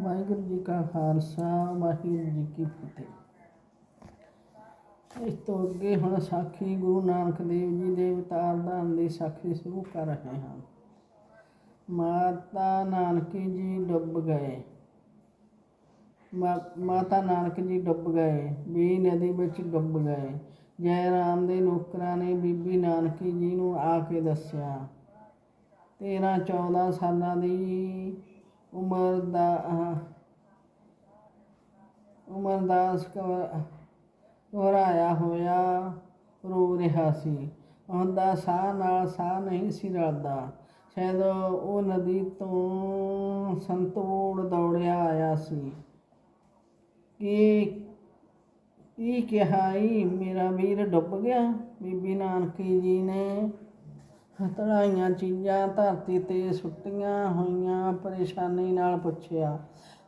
ਵਾਹਿਗੁਰੂ ਜੀ ਕਾ ਖਾਲਸਾ, ਵਾਹਿਗੁਰੂ ਜੀ ਕੀ ਫਤਿਹ। ਇਸ ਤੋਂ ਅੱਗੇ ਹੁਣ ਸਾਖੀ ਗੁਰੂ ਨਾਨਕ ਦੇਵ ਜੀ ਦੇ ਅਵਤਾਰ ਦਾਨ ਦੀ ਸਾਖੀ ਸ਼ੁਰੂ ਕਰ ਰਹੇ ਹਾਂ। ਮਾਤਾ ਨਾਨਕੀ ਜੀ ਡੁੱਬ ਗਏ। ਮਾ- ਮਾਤਾ ਨਾਨਕ ਜੀ ਡੁੱਬ ਗਏ। ਵੀ ਨਦੀ ਵਿੱਚ ਡੁੱਬ ਗਏ। ਜੈ ਰਾਮ ਦੇ ਨੌਕਰਾਂ ਨੇ ਬੀਬੀ ਨਾਨਕੀ ਜੀ ਨੂੰ ਆ ਕੇ ਦੱਸਿਆ। 13 14 ਸਾਲਾਂ ਦੀ ਉਮਰ ਦਾ ਉਮਰ ਦਾ ਘਬਰਾਇਆ ਹੋਇਆ ਰੋ ਰਿਹਾ ਸੀ। ਉਹਦਾ ਸਾਹ ਨਾਲ ਸਾਹ ਨਹੀਂ ਸੀ ਰਲਦਾ। ਸ਼ਾਇਦ ਉਹ ਨਦੀ ਤੋਂ ਸੰਤੋੜ ਦੌੜਿਆ ਆਇਆ ਸੀ। ਕਿ, ਕੀ ਕਿਹਾ ਈ? ਮੇਰਾ ਵੀਰ ਡੁੱਬ ਗਿਆ। ਬੀਬੀ ਨਾਨਕੀ ਜੀ ਨੇ ਹਥੜਾਈਆਂ, ਚੀਜ਼ਾਂ, ਧਰਤੀ ਤੇ ਸੁੱਟੀਆਂ ਹੋਈਆਂ ਪਰੇਸ਼ਾਨੀ ਨਾਲ ਪੁੱਛਿਆ।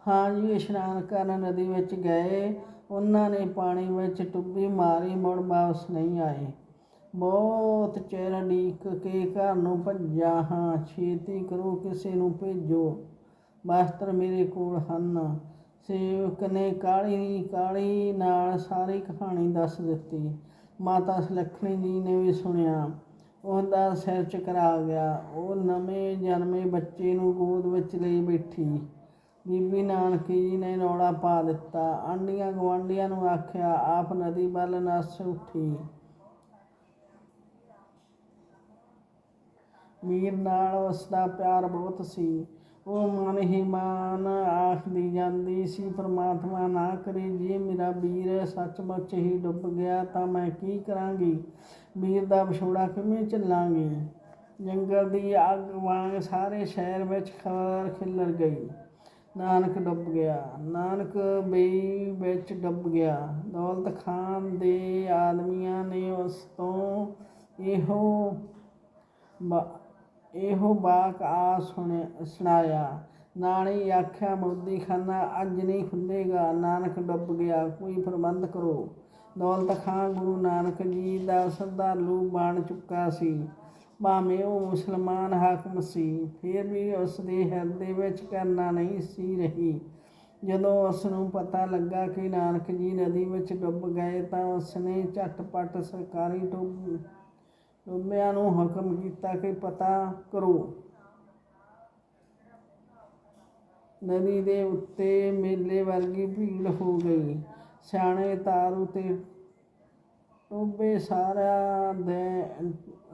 ਹਾਂ ਜੀ, ਇਸ਼ਨਾਨ ਕਰਨ ਨਦੀ ਵਿੱਚ ਗਏ। ਉਹਨਾਂ ਨੇ ਪਾਣੀ ਵਿੱਚ ਟੁੱਬੀ ਮਾਰੀ, ਮੁੜ ਵਾਪਸ ਨਹੀਂ ਆਏ। ਬਹੁਤ ਚਿਰ ਡੀਕ ਕੇ ਘਰ ਨੂੰ ਭੱਜਿਆ ਹਾਂ। ਛੇਤੀ ਕਰੋ ਕਿਸੇ ਨੂੰ ਭੇਜੋ। ਮਾਸਟਰ ਮੇਰੇ ਕੋਲ ਹਨ। ਸੇਵਕ ਨੇ ਕਾਲੀ ਕਾਲੀ ਨਾਲ ਸਾਰੀ ਕਹਾਣੀ ਦੱਸ ਦਿੱਤੀ। ਮਾਤਾ ਸੁਲੱਖਣੀ ਜੀ ਨੇ ਵੀ ਸੁਣਿਆ। ਉਹਦਾ ਸਿਰ ਚਕਰਾ ਗਿਆ। ਉਹ ਨਵੇਂ ਜਨਮੇ ਬੱਚੇ ਨੂੰ ਗੋਦ ਵਿੱਚ ਲਈ ਬੈਠੀ। ਬੀਬੀ ਨਾਨਕੀ ਜੀ ਨੇ ਰੌਲਾ ਪਾ ਦਿੱਤਾ। ਆਂਡੀਆਂ ਗਵਾਂਡੀਆਂ ਨੂੰ ਆਖਿਆ, ਆਪ ਨਦੀ ਵੱਲ ਨੱਸ ਉੱਠੀ। ਮੀਰ ਨਾਲ ਉਸਦਾ ਪਿਆਰ ਬਹੁਤ ਸੀ। ਉਹ ਮਨ ਹੀ ਮਾਨ ਆਖਦੀ ਜਾਂਦੀ ਸੀ, ਪ੍ਰਮਾਤਮਾ ਨਾ ਕਰੇ, ਜੇ ਮੇਰਾ ਵੀਰ ਸੱਚਮੁੱਚ ਹੀ ਡੁੱਬ ਗਿਆ ਤਾਂ ਮੈਂ ਕੀ ਕਰਾਂਗੀ? ਵੀਰ ਦਾ ਵਿਛੋੜਾ ਕਿਵੇਂ ਝੱਲਾਂਗੀ? ਜੰਗਲ ਦੀ ਅੱਗ ਵਾਂਗ ਸਾਰੇ ਸ਼ਹਿਰ ਵਿੱਚ ਖਬਰ ਖਿਲਰ ਗਈ। ਨਾਨਕ ਡੁੱਬ ਗਿਆ। ਨਾਨਕ ਬੇਈ ਵਿੱਚ ਡੁੱਬ ਗਿਆ। ਦੌਲਤ ਖਾਨ ਦੇ ਆਦਮੀਆਂ ਨੇ ਉਸ ਤੋਂ ਇਹੋ ਬਾ- ਇਹੋ ਬਾਕ ਆ ਸੁਣਿਆ ਸੁਣਾਇਆ। ਨਾਲੇ ਆਖਿਆ ਮੋਦੀ ਖਾਨਾ ਅੱਜ ਨਹੀਂ ਖੁੱਲੇਗਾ ਨਾਨਕ ਡੁੱਬ ਗਿਆ। ਕੋਈ ਪ੍ਰਬੰਧ ਕਰੋ। ਦੌਲਤ ਖਾਂ ਗੁਰੂ ਨਾਨਕ ਜੀ ਦਾ ਸ਼ਰਧਾਲੂ ਬਣ ਚੁੱਕਾ ਸੀ। ਭਾਵੇਂ ਉਹ ਮੁਸਲਮਾਨ ਹਾਕਮ ਸੀ, ਫਿਰ ਵੀ ਉਸ ਦੇ ਹਿਰਦੇ ਵਿੱਚ ਕਰਨਾ ਨਹੀਂ ਸੀ ਰਹੀ। ਜਦੋਂ ਉਸ ਨੂੰ ਪਤਾ ਲੱਗਾ ਕਿ ਨਾਨਕ ਜੀ ਨਦੀ ਵਿੱਚ ਡੁੱਬ ਗਏ ਤਾਂ ਉਸ ਨੇ ਝਟਪਟ ਸਰਕਾਰੀ ਟੋਬ ਡੁੱਬਿਆਂ ਨੂੰ ਹੁਕਮ ਕੀਤਾ ਕਿ ਪਤਾ ਕਰੋ। ਨਦੀ ਦੇ ਉੱਤੇ ਮੇਲੇ ਵਰਗੀ ਭੀੜ ਹੋ ਗਈ। ਸਿਆਣੇ ਤਾਰੂ ਤੇ ਟੋਬੇ ਸਾਰਾ ਦੇ,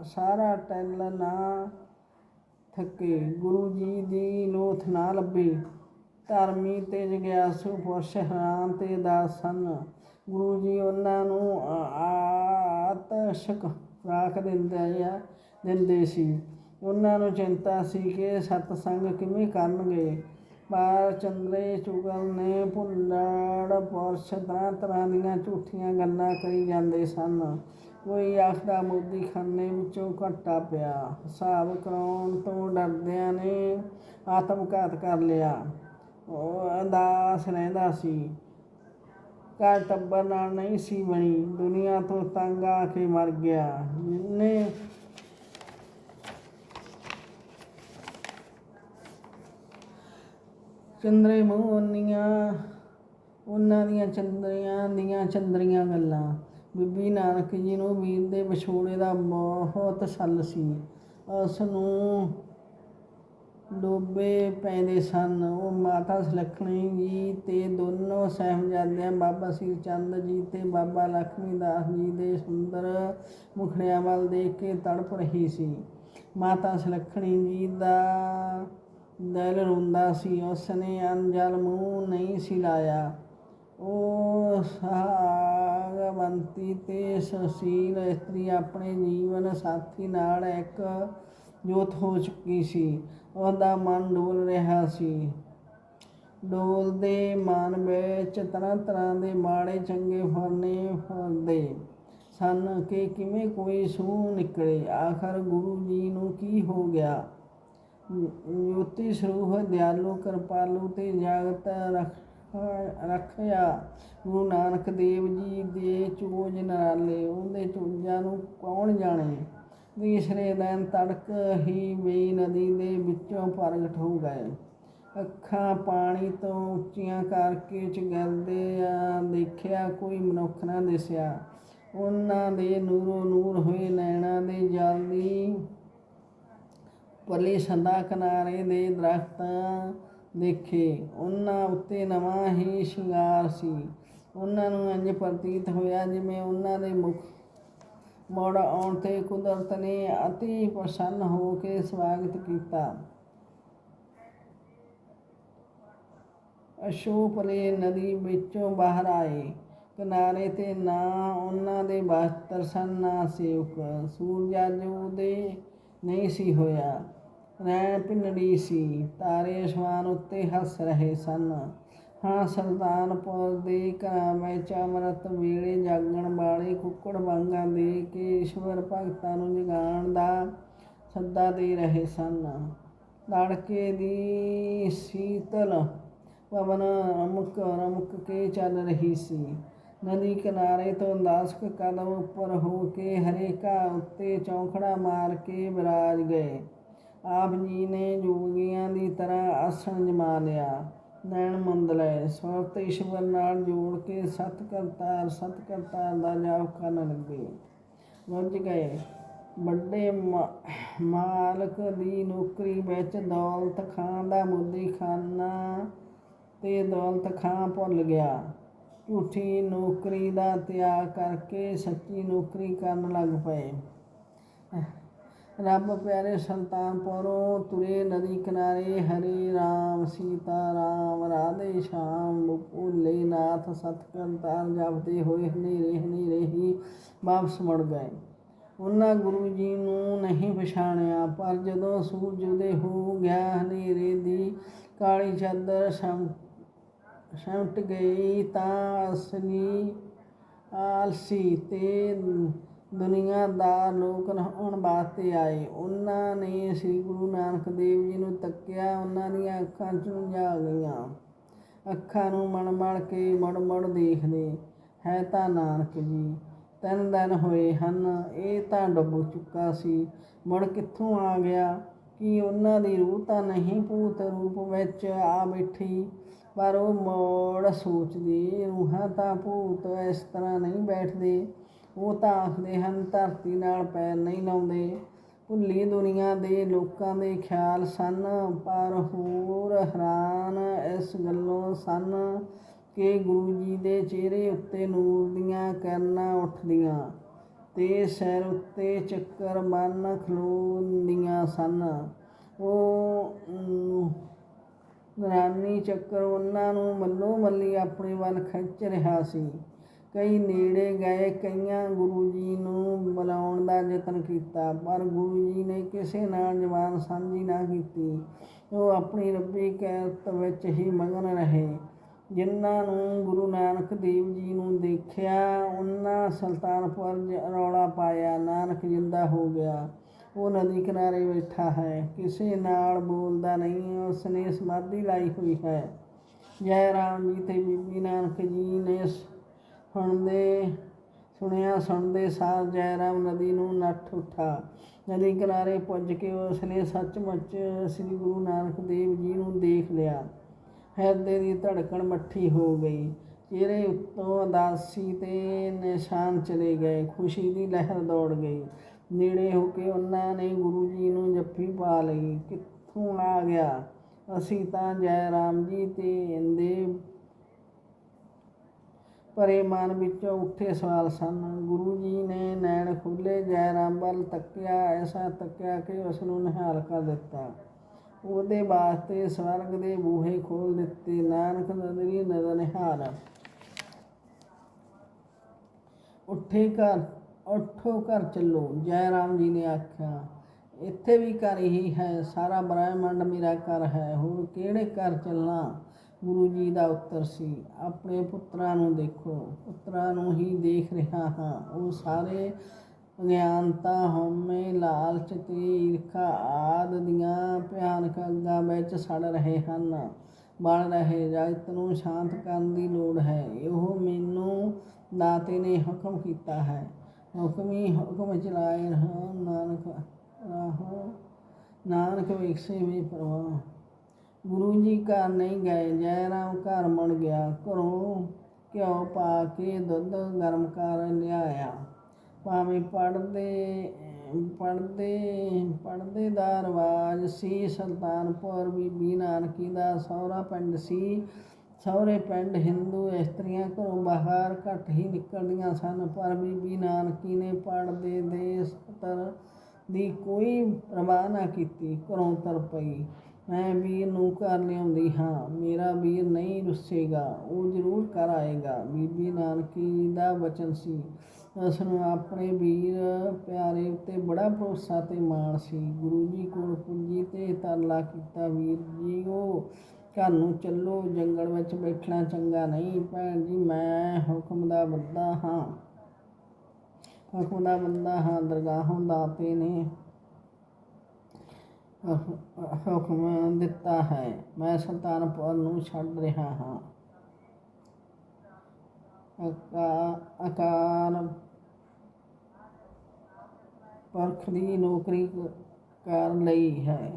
ਸਾਰਾ ਟੈਲ ਨਾ ਥੱਕੇ। ਗੁਰੂ ਜੀ ਦੀ ਲੋਥ ਨਾ ਲੱਭੀ। ਧਰਮੀ ਤੇ ਜਗਿਆਸੂ ਪੁਰਸ਼ ਹੈਰਾਨ ਤੇ ਦਾਸ ਸਨ। ਗੁਰੂ ਜੀ ਉਹਨਾਂ ਨੂੰ ਆਤਸ਼ਕ ਰਾਖ ਦਿੰਦੇ ਆ, ਦਿੰਦੇ ਸੀ। ਉਹਨਾਂ ਨੂੰ ਚਿੰਤਾ ਸੀ ਕਿ ਸਤਸੰਗ ਕਿਵੇਂ ਕਰਨਗੇ। ਪਰ ਚੁਗਲ ਨੇ ਭੁੱਲੜ ਪੁਰਸ਼ ਤਰ੍ਹਾਂ ਤਰ੍ਹਾਂ ਦੀਆਂ ਝੂਠੀਆਂ ਗੱਲਾਂ ਕਰੀ ਜਾਂਦੇ ਸਨ। ਕੋਈ ਆਖਦਾ ਮੋਦੀ ਖਾਨੇ ਵਿੱਚੋਂ ਘਟਾ ਪਿਆ। ਹਿਸਾਬ ਕਰਾਉਣ ਤੋਂ ਡਰਦਿਆਂ ਨੇ ਆਤਮਘਾਤ ਕਰ ਲਿਆ। ਉਹ ਅਦਾਸ ਰਹਿੰਦਾ ਸੀ। ਘਰ ਟੱਬਰ ਨਾਲ ਨਹੀਂ ਸੀ ਬਣੀ। ਦੁਨੀਆ ਤੋਂ ਤੰਗ ਆ ਕੇ ਮਰ ਗਿਆ। ਜਿੰਨੇ ਚੰਦਰੇ ਮੂੰਹ ਉਹਨੀਆਂ ਉਹਨਾਂ ਦੀਆਂ ਚੰਦਰੀਆਂ ਦੀਆਂ ਚੰਦਰੀਆਂ ਗੱਲਾਂ। ਬੀਬੀ ਨਾਨਕ ਜੀ ਨੂੰ ਵੀਰ ਦੇ ਵਿਛੋੜੇ ਦਾ ਬਹੁਤ ਸੱਲ ਸੀ। ਉਸ ਨੂੰ ਡੋਬੇ ਪੈਂਦੇ ਸਨ। ਉਹ ਮਾਤਾ ਸੁਲੱਖਣੀ ਜੀ ਤੇ ਦੋਨੋਂ ਸਾਹਿਬਜ਼ਾਦਿਆਂ, ਬਾਬਾ ਸ੍ਰੀ ਚੰਦ ਜੀ ਤੇ ਬਾਬਾ ਲక్ష్ਮੀ ਦਾਸ ਜੀ ਦੇ ਸੁੰਦਰ ਮੁਖੜਿਆਂ ਵੱਲ ਦੇਖ ਕੇ ਤੜਪ ਰਹੀ ਸੀ। ਮਾਤਾ ਸੁਲੱਖਣੀ ਜੀ ਦਾ ਦਿਲ ਰੋਂਦਾ ਸੀ, ਉਸਨੇ ਅਨਜਲ ਮੂੰਹ ਨਹੀਂ ਸੀ ਲਾਇਆ। ਉਹ ਸਾਗਵੰਤੀ ਤੇ ਸੁਸ਼ੀਲ ਇਸਤਰੀ ਆਪਣੇ ਜੀਵਨ ਸਾਥੀ ਨਾਲ ਇੱਕ ਜੋਤ ਹੋ ਚੁੱਕੀ ਸੀ। ਉਹਦਾ ਮਨ ਡੋਲ ਰਿਹਾ ਸੀ। ਡੋਲਦੇ ਮਨ ਵਿੱਚ ਤਰ੍ਹਾਂ ਤਰ੍ਹਾਂ ਦੇ ਮਾੜੇ ਚੰਗੇ ਫਰਨੇ ਫਰਦੇ ਸਨ ਕਿ ਕਿਵੇਂ ਕੋਈ ਸੂਹ ਨਿਕਲੇ। ਆਖਰ ਗੁਰੂ ਜੀ ਨੂੰ ਕੀ ਹੋ ਗਿਆ? ਜੋਤੀ ਸਰੂਪ ਦਿਆਲੂ ਕਿਰਪਾਲੂ ਤੇ ਜਾਗਤ ਰਖ ਰੱਖਿਆ ਗੁਰੂ ਨਾਨਕ ਦੇਵ ਜੀ ਦੇ ਚੋਜ ਨਾਲੇ ਉਹਦੇ ਚੋਜਾਂ ਨੂੰ ਕੌਣ ਜਾਣੇ ਤੀਸਰੇ ਦਿਨ ਤੜਕ ਹੀ ਵੇ ਨਦੀ ਦੇ ਵਿੱਚੋਂ ਪ੍ਰਗਟ ਹੋ ਗਏ ਅੱਖਾਂ ਪਾਣੀ ਤੋਂ ਉੱਚੀਆਂ ਕਰਕੇ ਚਗਲਦੇ ਆ ਦੇਖਿਆ ਕੋਈ ਮਨੁੱਖ ਨਾ ਦਿਸਿਆ ਉਹਨਾਂ ਦੇ ਨੂਰੋ ਨੂਰ ਹੋਏ ਨੈਣਾ ਦੇ ਜਲਦੀ ਪਰਲੀ ਸੰਦਾ ਕਿਨਾਰੇ ਦੇ ਦਰਖਤਾਂ ਦੇਖੇ। ਉਹਨਾਂ ਉੱਤੇ ਨਵਾਂ ਹੀ ਸ਼ਿੰਗਾਰ ਸੀ। ਉਹਨਾਂ ਨੂੰ ਇੰਜ ਪ੍ਰਤੀਤ ਹੋਇਆ ਜਿਵੇਂ ਉਹਨਾਂ ਦੇ ਮੁਖ ਮੋੜ ਆਉਣ ਤੇ ਕੁਦਰਤ ਨੇ ਅਤੀ ਪ੍ਰਸੰਨ ਹੋ ਕੇ ਸਵਾਗਤ ਕੀਤਾ। ਅਸ਼ੋਪਲੇ ਨਦੀ ਵਿੱਚੋਂ ਬਾਹਰ ਆਏ। ਕਿਨਾਰੇ ਤੇ ਨਾ ਉਹਨਾਂ ਦੇ ਬਸਤਰ ਸਨ ਨਾ ਸੇਵਕ। ਸੂਰਜ ਅੱਜ ਉਹਦੇ ਨਹੀਂ ਸੀ ਹੋਇਆ। ਰੈਣ ਪਿੰਨੜੀ ਸੀ, ਤਾਰੇ ਅਸਮਾਨ ਉੱਤੇ ਹੱਸ ਰਹੇ ਸਨ। ਹਾਂ, ਸੁਲਤਾਨਪੁਰ ਦੇ ਘਰਾਂ ਵਿੱਚ ਅੰਮ੍ਰਿਤ ਵੇਲੇ ਜਾਗਣ ਵਾਲੇ ਕੁੱਕੜ ਵਾਂਗਾਂ ਦੇ ਕੇ ਈਸ਼ਵਰ ਭਗਤਾਂ ਨੂੰ ਜਗਾਉਣ ਦਾ ਸੱਦਾ ਦੇ ਰਹੇ ਸਨ। ਲੜਕੇ ਦੀ ਸੀਤਲ ਪਵਨ ਰਮਕ ਰਮਕ ਕੇ ਚੱਲ ਰਹੀ ਸੀ। ਨਦੀ ਕਿਨਾਰੇ ਤੋਂ 10 ਕਦਮ ਉੱਪਰ ਹੋ ਕੇ ਹਰੇ ਘਾਹ ਉੱਤੇ ਚੌਂਕੜਾ ਮਾਰ ਕੇ ਵਿਰਾਜ ਗਏ। ਆਪ ਜੀ ਨੇ ਜੋਗੀਆਂ ਦੀ ਤਰ੍ਹਾਂ ਆਸਣ ਜਮਾ ਲਿਆ। ਨੈਣ ਮੰਦਲੇ ਸੁਰਤ ਈਸ਼ਵਰ ਨਾਲ ਜੋੜ ਕੇ ਸਤ ਕਰਤਾਰ ਸਤ ਕਰਤਾਰ ਦਾ ਜਾਪ ਕਰਨ ਲੱਗੇ। ਵੱਜ ਗਏ। ਵੱਡੇ ਮਾਲਕ ਦੀ ਨੌਕਰੀ ਵਿੱਚ ਦੌਲਤ ਖਾਨ ਦਾ ਮੁੱਦੀ ਖਾਨਾ ਤੇ ਦੌਲਤ ਖਾਂ ਭੁੱਲ ਗਿਆ। ਝੂਠੀ ਨੌਕਰੀ ਦਾ ਤਿਆਗ ਕਰਕੇ ਸੱਚੀ ਨੌਕਰੀ ਕਰਨ ਲੱਗ ਪਏ। ਰੱਬ ਪਿਆਰੇ ਸੁਲਤਾਨਪੁਰੋਂ ਤੁਰੇ ਨਦੀ ਕਿਨਾਰੇ, ਹਰੇ ਰਾਮ, ਸੀਤਾ ਰਾਮ, ਰਾਧੇ ਸ਼ਾਮ ਭੋਲੇ ਨਾਥ ਸਤਕੰਤਾਰ ਜਪਦੇ ਹੋਏ ਹਨੇਰੇ ਹਨੇਰੇ ਹੀ ਵਾਪਸ ਮੁੜ ਗਏ। ਉਹਨਾਂ ਗੁਰੂ ਜੀ ਨੂੰ ਨਹੀਂ ਪਛਾਣਿਆ, ਪਰ ਜਦੋਂ ਸੂਰਜ ਉਦੇ ਹੋ ਗਿਆ ਹਨੇਰੇ ਦੀ ਕਾਲੀ ਚਾਦਰ ਸਮ ਸਮਟ ਗਈ ਤਾਂ ਅਸਲੀ ਆਲਸੀ ਤੇ ਦੁਨੀਆਦਾਰ ਲੋਕ ਨਹਾਉਣ ਵਾਸਤੇ ਆਏ। ਉਹਨਾਂ ਨੇ ਸ੍ਰੀ ਗੁਰੂ ਨਾਨਕ ਦੇਵ ਜੀ ਨੂੰ ਤੱਕਿਆ, ਉਹਨਾਂ ਦੀਆਂ ਅੱਖਾਂ ਚੁੰਝਾ ਗਈਆਂ। ਅੱਖਾਂ ਨੂੰ ਮਣ ਮਣ ਕੇ ਮੁੜ ਮੁੜ ਦੇਖਦੇ ਹੈ ਤਾਂ ਨਾਨਕ ਜੀ। ਤਿੰਨ ਦਿਨ ਹੋਏ ਹਨ, ਇਹ ਤਾਂ ਡੁੱਬ ਚੁੱਕਾ ਸੀ। ਮੁੜ ਕਿੱਥੋਂ ਆ ਗਿਆ? ਕਿ ਉਹਨਾਂ ਦੀ ਰੂਹ ਤਾਂ ਨਹੀਂ ਭੂਤ ਰੂਪ ਵਿੱਚ ਆ ਬੈਠੀ? ਪਰ ਉਹ ਮੋੜ ਸੋਚਦੀ, ਰੂਹਾਂ ਤਾਂ ਭੂਤ ਇਸ ਤਰ੍ਹਾਂ ਨਹੀਂ ਬੈਠਦੇ। ਉਹ ਤਾਂ ਆਖਦੇ ਹਨ ਧਰਤੀ ਨਾਲ ਪੈਰ ਨਹੀਂ ਲਾਉਂਦੇ। ਭੁੱਲੀ ਦੁਨੀਆ ਦੇ ਲੋਕਾਂ ਦੇ ਖਿਆਲ ਸਨ ਪਰ ਹੋਰ ਹੈਰਾਨ ਇਸ ਗੱਲੋਂ ਸਨ ਕਿ ਗੁਰੂ ਜੀ ਦੇ ਚਿਹਰੇ ਉੱਤੇ ਨੂਰ ਦੀਆਂ ਕਿਰਨਾਂ ਉੱਠਦੀਆਂ ਤੇ ਸਿਰ ਉੱਤੇ ਚੱਕਰ ਬਨ ਖਲੋਂਦੀਆਂ ਸਨ। ਉਹ ਅਮ, ਰਾਨੀ ਚੱਕਰ ਉਹਨਾਂ ਨੂੰ ਮੱਲੋ ਮੱਲੀ ਆਪਣੇ ਵੱਲ ਖਿੱਚ ਰਿਹਾ ਸੀ। ਕਈ ਨੇੜੇ ਗਏ, ਕਈਆਂ ਗੁਰੂ ਜੀ ਨੂੰ ਬੁਲਾਉਣ ਦਾ ਯਤਨ ਕੀਤਾ, ਪਰ ਗੁਰੂ ਜੀ ਨੇ ਕਿਸੇ ਨਾਲ ਜ਼ਬਾਨ ਸਾਂਝੀ ਨਾ ਕੀਤੀ। ਉਹ ਆਪਣੀ ਰੱਬੀ ਕਿਰਤ ਵਿੱਚ ਹੀ ਮਗਨ ਰਹੇ। ਜਿਨ੍ਹਾਂ ਨੂੰ ਗੁਰੂ ਨਾਨਕ ਦੇਵ ਜੀ ਨੂੰ ਦੇਖਿਆ, ਉਹਨਾਂ ਸੁਲਤਾਨਪੁਰ ਰੌਲਾ ਪਾਇਆ, ਨਾਨਕ ਜਿੰਦਾ ਹੋ ਗਿਆ। ਉਹ ਨਦੀ ਕਿਨਾਰੇ ਬੈਠਾ ਹੈ। ਕਿਸੇ ਨਾਲ ਬੋਲਦਾ ਨਹੀਂ ਉਸ ਨੇ ਸਮਾਧੀ ਲਾਈ ਹੋਈ ਹੈ। ਜੈ ਰਾਮ ਜੀ ਤੇ ਬੀਬੀ ਨਾਨਕ ਜੀ ਨੇ ਸੁਣਦੇ, ਸੁਣਿਆ, ਸੁਣਦੇ ਸਾਰ ਜੈ ਰਾਮ ਨਦੀ ਨੂੰ ਨੱਠ ਉੱਠਾ। ਨਦੀ ਕਿਨਾਰੇ ਪੁੱਜ ਕੇ ਉਸ ਨੇ ਸੱਚਮੁੱਚ ਸ੍ਰੀ ਗੁਰੂ ਨਾਨਕ ਦੇਵ ਜੀ ਨੂੰ ਦੇਖ ਲਿਆ। ਹਿਰਦੇ ਦੀ ਧੜਕਣ ਮੱਠੀ ਹੋ ਗਈ। ਚਿਹਰੇ ਉੱਤੋਂ ਉਦਾਸੀ ਤੇ ਨਿਸ਼ਾਨ ਚਲੇ ਗਏ। ਖੁਸ਼ੀ ਦੀ ਲਹਿਰ ਦੌੜ ਗਈ। ਨੇੜੇ ਹੋ ਕੇ ਉਹਨਾਂ ਨੇ ਗੁਰੂ ਜੀ ਨੂੰ ਜੱਫੀ ਪਾ ਲਈ। ਕਿੱਥੋਂ ਆ ਗਿਆ? ਅਸੀਂ ਤਾਂ ਜੈ ਰਾਮ ਜੀ ਤੇ ਦੇ ਭਰੇ ਮਨ ਵਿੱਚੋਂ ਉੱਠੇ ਸਵਾਲ ਸਨ। ਗੁਰੂ ਜੀ ਨੇ ਨੈਣ ਖੁੱਲੇ ਜੈ ਰਾਮ ਵੱਲ ਤੱਕਿਆ, ਐਸਾ ਤੱਕਿਆ ਕਿ ਉਸ ਨੂੰ ਨਿਹਾਲ ਕਰ ਦਿੱਤਾ। ਉਹਦੇ ਵਾਸਤੇ ਸਵਰਗ ਦੇ ਬੂਹੇ ਖੋਲ ਦਿੱਤੇ। ਨਾਨਕ ਨਦਰੀ ਨਦਰ ਨਿਹਾਲ। ਉੱਠੇ ਘਰ, ਉੱਠੋ ਘਰ ਚੱਲੋ ਜੈ ਰਾਮ ਜੀ ਨੇ ਆਖਿਆ। ਇੱਥੇ ਵੀ ਘਰ ਹੀ ਹੈ, ਸਾਰਾ ਬ੍ਰਹਿਮੰਡ ਮੇਰਾ ਘਰ ਹੈ ਹੋਰ ਕਿਹੜੇ ਘਰ ਚੱਲਣਾ? ਗੁਰੂ ਜੀ ਦਾ ਉੱਤਰ ਸੀ, ਆਪਣੇ ਪੁੱਤਰਾਂ ਨੂੰ ਦੇਖੋ, ਪੁੱਤਰਾਂ ਨੂੰ ਹੀ ਦੇਖ ਰਿਹਾ ਹਾਂ। ਉਹ ਸਾਰੇ ਅਗਿਆਨਤਾ ਹਉਮੈ, ਲਾਲਚ ਤੇ ਈਰਖਾ ਆਦ ਦੀਆਂ ਭਿਆਨਕ ਅੱਗਾਂ ਵਿੱਚ ਸੜ ਰਹੇ ਹਨ। ਬਣ ਰਹੇ ਜਗਤ ਨੂੰ ਸ਼ਾਂਤ ਕਰਨ ਦੀ ਲੋੜ ਹੈ। ਇਹੋ ਮੈਨੂੰ ਦਾਤੇ ਨੇ ਹੁਕਮ ਕੀਤਾ ਹੈ। ਹੁਕਮੀ ਹੁਕਮ ਚਲਾਏ ਰਹਾ, ਨਾਨਕ ਰਾਹੋ, ਨਾਨਕ ਵਿਖਸੇ ਵੀ ਪਰਵਾਹ ਗੁਰੂ ਜੀ ਘਰ ਨਹੀਂ ਗਏ ਜੈ ਰਾਮ ਘਰ ਮੁੜ ਗਿਆ। ਘਰੋਂ ਘਿਓ ਪਾ ਕੇ ਦੁੱਧ ਗਰਮ ਕਰ ਲਿਆਇਆ। ਭਾਵੇਂ ਪੜਦੇ ਪੜਦੇ ਪੜਦੇ ਦਾ ਰਿਵਾਜ ਸੀ, ਸੁਲਤਾਨਪੁਰ ਬੀਬੀ ਨਾਨਕੀ ਦਾ ਸਹੁਰਾ ਪਿੰਡ ਸੀ। ਸਹੁਰੇ ਪਿੰਡ ਹਿੰਦੂ ਇਸਤਰੀਆਂ ਘਰੋਂ ਬਾਹਰ ਘੱਟ ਹੀ ਨਿਕਲਦੀਆਂ ਸਨ, ਪਰ ਬੀਬੀ ਨਾਨਕੀ ਨੇ ਪੜਦੇ ਦੇ ਸਤਰ ਦੀ ਕੋਈ ਪਰਵਾਹ ਨਾ ਕੀਤੀ, ਘਰੋਂ ਤਰ ਪਈ। ਮੈਂ ਵੀਰ ਨੂੰ ਘਰ ਲਿਆਉਂਦੀ ਹਾਂ, ਮੇਰਾ ਵੀਰ ਨਹੀਂ ਰੁੱਸੇਗਾ, ਉਹ ਜ਼ਰੂਰ ਘਰ ਆਏਗਾ। ਬੀਬੀ ਨਾਨਕੀ ਦਾ ਵਚਨ ਸੀ। ਉਸ ਨੂੰ ਆਪਣੇ ਵੀਰ ਪਿਆਰੇ ਉੱਤੇ ਬੜਾ ਭਰੋਸਾ ਤੇ ਮਾਣ ਸੀ। ਗੁਰੂ ਜੀ ਕੋਲ ਪੁੱਜੀ ਤੇ ਤਰਲਾ ਕੀਤਾ, ਵੀਰ ਜੀ ਉਹ ਘਰ ਨੂੰ ਚੱਲੋ, ਜੰਗਲ ਵਿੱਚ ਬੈਠਣਾ ਚੰਗਾ ਨਹੀਂ। ਭੈਣ ਜੀ, ਮੈਂ ਹੁਕਮ ਦਾ ਬੰਦਾ ਹਾਂ। ਹੁਕਮ ਦਾ ਬੰਦਾ ਹਾਂ, ਦਰਗਾਹੋਂ ਦਾਤੇ ਨੇ ਹੁਕਮ ਦਿੱਤਾ ਹੈ। ਮੈਂ ਸੁਲਤਾਨਪੁਰ ਨੂੰ ਛੱਡ ਰਿਹਾ ਹਾਂ। ਅਕਾ- ਅਕਾਲ ਪਰਖ ਦੀ ਨੌਕਰੀ ਕਰਨ ਲਈ ਹੈ।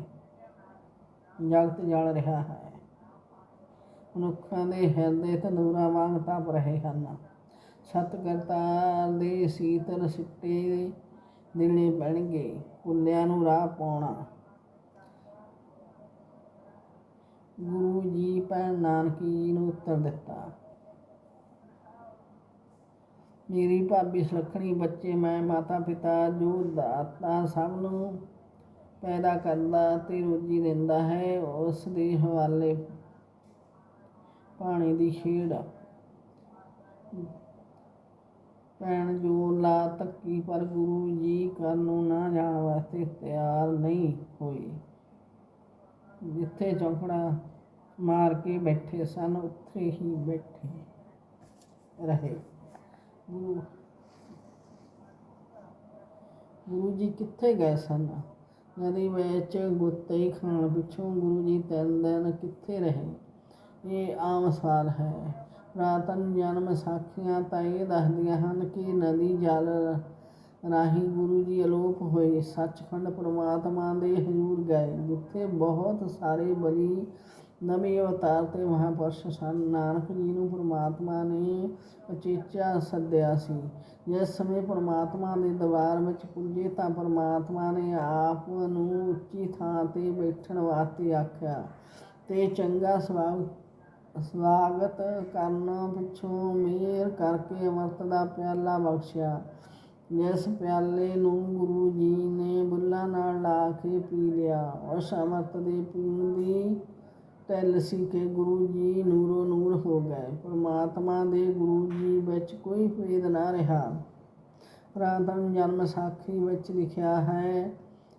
ਜਗਤ ਜਲ ਰਿਹਾ ਹੈ। ਮਨੁੱਖਾਂ ਦੇ ਹਿਰਦੇ ਤੰਦੂਰਾਂ ਵਾਂਗ ਤਪ ਰਹੇ ਹਨ। ਸਤਿਗੁਰਤਾ ਦੇ ਸੀਤਲ ਸਿੱਟੇ ਦਿਲੇ ਪੈਣਗੇ। ਕੁੱਲਿਆਂ ਨੂੰ ਰਾਹ ਪਾਉਣਾ। ਗੁਰੂ ਜੀ ਭੈਣ ਨਾਨਕੀ ਜੀ ਨੂੰ ਉੱਤਰ ਦਿੱਤਾ। ਮੇਰੀ ਭਾਬੀ ਸੁਲੱਖਣੀ ਬੱਚੇ, ਮੈਂ ਮਾਤਾ ਪਿਤਾ ਜੋ ਦਾਤਾ ਸਭ ਨੂੰ ਪੈਦਾ ਕਰਦਾ ਤੇ ਰੋਜੀ ਦਿੰਦਾ ਹੈ, ਉਸ ਦੇ ਹਵਾਲੇ ਪਾਣੀ ਦੀ ਖੇਡ। ਭੈਣ ਜੋ ਲਾ ਤੱਕੀ ਪਰ ਗੁਰੂ ਜੀ ਕਰਨ ਨੂੰ ਨਾ ਜਾਣ ਵਾਸਤੇ ਤਿਆਰ ਨਹੀਂ ਹੋਈ ਜਿੱਥੇ ਚੌਂਕੜਾ ਮਾਰ ਕੇ ਬੈਠੇ ਸਨ, ਉੱਥੇ ਹੀ ਬੈਠੇ ਰਹੇ। ਗੁਰੂ ਗੁਰੂ ਜੀ ਕਿੱਥੇ ਗਏ ਸਨ? ਨਦੀ ਵਿੱਚ ਗੁੱਤੇ ਖਾਣ ਪਿੱਛੋਂ ਗੁਰੂ ਜੀ ਤਿੰਨ ਦਿਨ ਕਿੱਥੇ ਰਹੇ? ਇਹ ਆਮ ਸਵਾਲ ਹੈ। ਪੁਰਾਤਨ ਜਨਮ ਸਾਖੀਆਂ ਤਾਂ ਇਹ ਦੱਸਦੀਆਂ ਹਨ ਕਿ ਨਦੀ ਜਲ ਰਾਹੀਂ ਗੁਰੂ ਜੀ ਅਲੋਪ ਹੋਏ। ਸੱਚਖੰਡ ਪ੍ਰਮਾਤਮਾ ਦੇ ਹਜ਼ੂਰ ਗਏ। ਜਿੱਥੇ ਬਹੁਤ ਸਾਰੇ ਬਲੀ ਨਵੇਂ ਅਵਤਾਰ ਤੇ ਮਹਾਂਪੁਰਸ਼ ਸਨ। ਨਾਨਕ ਜੀ ਨੂੰ ਪ੍ਰਮਾਤਮਾ ਨੇ ਉਚੇਚਾ ਸੱਦਿਆ ਸੀ। ਜਿਸ ਸਮੇਂ ਪ੍ਰਮਾਤਮਾ ਦੇ ਦਰਬਾਰ ਵਿੱਚ ਪੁੱਜੇ ਤਾਂ ਪ੍ਰਮਾਤਮਾ ਨੇ ਆਪ ਨੂੰ ਉੱਚੀ ਥਾਂ ਤੇ ਬੈਠਣ ਵਾਸਤੇ ਆਖਿਆ ਤੇ ਚੰਗਾ ਸਵਾਗਤ ਸਵਾਗਤ ਕਰਨ ਪਿੱਛੋਂ ਮਿਹਰ ਕਰਕੇ ਅੰਮ੍ਰਿਤ ਦਾ ਪਿਆਲਾ ਬਖਸ਼ਿਆ। ਜਿਸ ਪਿਆਲੇ ਨੂੰ ਗੁਰੂ ਜੀ ਨੇ ਬੁੱਲਾਂ ਨਾਲ ਲਾ ਕੇ ਪੀ ਲਿਆ, ਉਸ ਅੰਮ੍ਰਿਤ ਦੇ ਪੀਣ ਦੀ ਟੈਲ ਸੀ ਕਿ ਗੁਰੂ ਜੀ ਨੂਰੋ ਨੂਰ ਹੋ ਗਏ। ਪਰਮਾਤਮਾ ਦੇ ਗੁਰੂ ਜੀ ਵਿੱਚ ਕੋਈ ਭੇਦ ਨਾ ਰਿਹਾ। ਪੁਰਾਤਨ ਜਨਮ ਸਾਖੀ ਵਿੱਚ ਲਿਖਿਆ ਹੈ,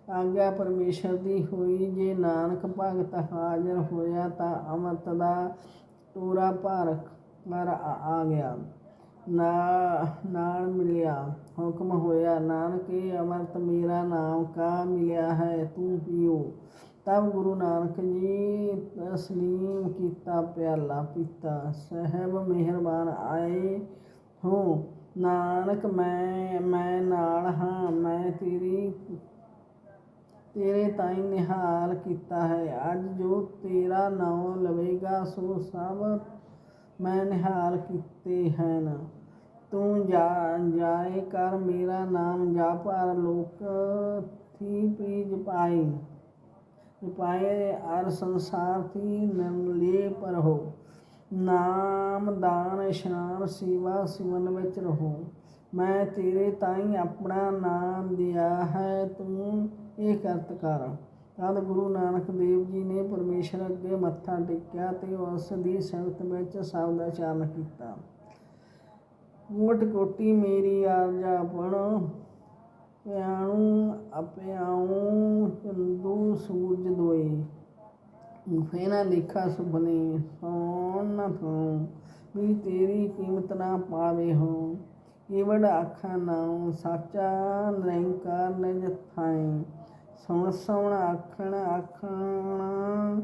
ਆਗਿਆ ਪਰਮੇਸ਼ਰ ਦੀ ਹੋਈ ਜੇ ਨਾਨਕ ਭਗਤ ਹਾਜ਼ਰ ਹੋਇਆ ਤਾਂ ਅੰਮ੍ਰਿਤ ਦਾ ਟੋਰਾ ਭਰ ਕਰ ਆ ਗਿਆ। ਨਾਲ ਮਿਲਿਆ। ਹੁਕਮ ਹੋਇਆ, ਨਾਨਕੇ ਅੰਮ੍ਰਿਤ ਮੇਰਾ ਨਾਮ ਕਾ ਮਿਲਿਆ ਹੈ, ਤੂੰ ਪੀਓ। ਤਬ ਗੁਰੂ ਨਾਨਕ ਜੀ ਤਸਲੀਮ ਕੀਤਾ, ਪਿਆਲਾ ਪੀਤਾ। ਸਹਿਬ ਮਿਹਰਬਾਨ ਆਏ ਹੋ। ਨਾਨਕ, ਮੈਂ ਮੈਂ ਨਾਲ ਹਾਂ, ਮੈਂ ਤੇਰੀ ਤੇਰੇ ਤਾਈ ਨਿਹਾਲ ਕੀਤਾ ਹੈ। ਅੱਜ ਜੋ ਤੇਰਾ ਨਾਮ ਲਵੇਗਾ, ਸੋ ਸਭ ਮੈਂ ਨਿਹਾਲ ਕੀਤੇ ਹਨ। ਤੂੰ ਜਾ, ਜਾਏ ਕਰ ਮੇਰਾ ਨਾਮ ਜਾਪਾਰ ਲੋਕ ਥੀ ਪ੍ਰੀਜ ਪਾਈ ਪਾਏ ਅਰ ਸੰਸਾਰ ਥੀ ਨਿਰਲੇ ਪਰ ਹੋ। ਨਾਮ ਦਾਨ ਇਸ਼ਨਾਨ ਸੇਵਾ ਸਿਮਨ ਵਿੱਚ ਰਹੋ। ਮੈਂ ਤੇਰੇ ਤਾਈ ਆਪਣਾ ਨਾਮ ਦਿਆ ਹੈ, ਤੂੰ ਇਹ ਕਰਤ ਕਰ। ਤਦ ਗੁਰੂ ਨਾਨਕ ਦੇਵ ਜੀ ਨੇ ਪਰਮੇਸ਼ਰ ਅੱਗੇ ਮੱਥਾ ਟੇਕਿਆ ਤੇ ਉਸ ਦੀ ਸੰਗਤ ਵਿੱਚ ਸਭ ਦਾ ਉਚਾਰਨ ਕੀਤਾ। ਕੋਟ ਕੋਟੀ ਮੇਰੀ ਆਰਜਾ ਪਣ ਪਿਆਣੂ ਅਪਿਆਉ, ਚੰਦੂ ਸੂਰਜ ਦੋਏ। ਫੇਨਾ ਲਿਖਾ ਸੁਪਨੇ, ਸੋਣ ਨਾ ਥਾਉ ਵੀ ਤੇਰੀ ਕੀਮਤ ਨਾ ਪਾਵੇ ਹੋ ਕੇਵੜ ਆਖਾਂ ਨਾਉ, ਸਾਚਾ ਨਿਰੰਕਾਰ ਨਿਜ ਥਾਈ ਸੁਣ ਸੁਣ ਆਖਣ ਆਖਣ,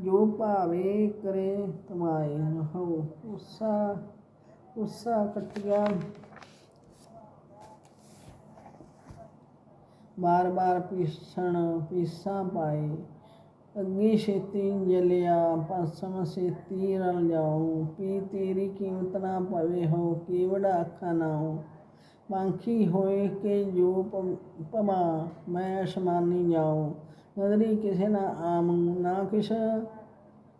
ਜੋ ਭਾਵੇ ਕਰੇ ਤਮਾਏ ਹੋ। ਉਸਾ ਉਸਾ ਕਟਿਆ। ਬਾਰ ਬਾਰ ਪੀਸਣ, ਪੀਸਾ ਪਾਏ। ਅੱਗੇ ਛੇਤੀ ਜਲਿਆ ਪਸਮ ਛੇਤੀ ਰਲ ਜਾਉ। ਪੀ ਤੇਰੀ ਕੀਮਤ ਨਾ ਪਵੇ ਹੋ ਕੀਵੜਾ ਅੱਖਾਂ ਨਾਉ ਪੰਖੀ ਹੋਏ ਕੇ ਜੋ ਪਮਾ ਮੈਂ ਅਸਮਾਨੀ ਜਾਉ। ਨਦਰੀ ਕਿਸੇ ਨਾ ਆਮ ਨਾ ਕਿਸ